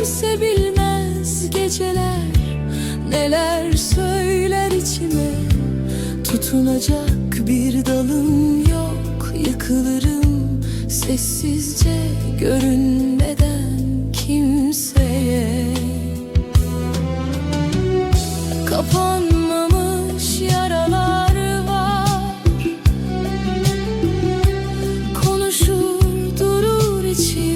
kimse bilmez geceler Neler söyler içime. Tutunacak bir dalım yok Yıkılırım sessizce görünmeden kimseye. Kapanmamış yaralar var. Konuşur durur içim.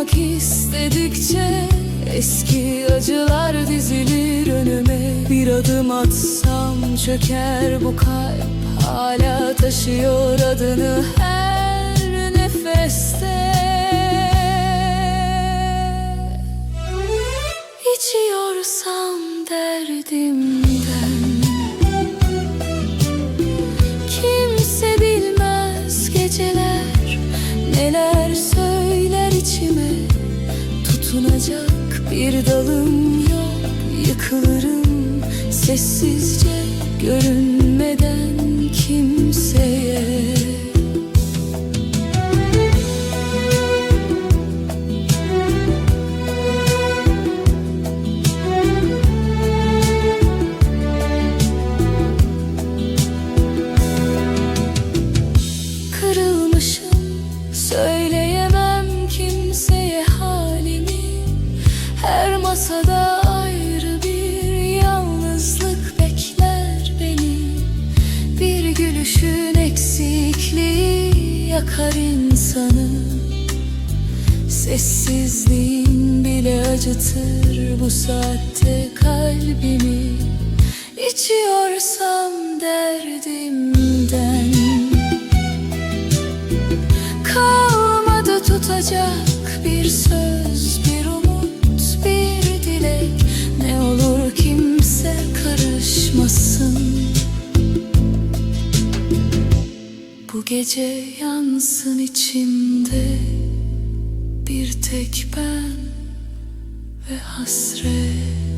Unutmak istedikçe Eski acılar dizilir önüme. Bir adım atsam çöker bu kalp Hala taşıyor adını her nefeste. İçiyorsam derdimden Tutunacak bir dalım yok. Yıkılırım sessizce Görünmeden kimseye. Kırılmışım söyleyemem yakar insanı. Sessizliğin bile acıtır bu saatte kalbimi. İçiyorsam derdimden. Kalmadı tutacak bir söz, gece yansın içimde. Bir tek ben ve hasret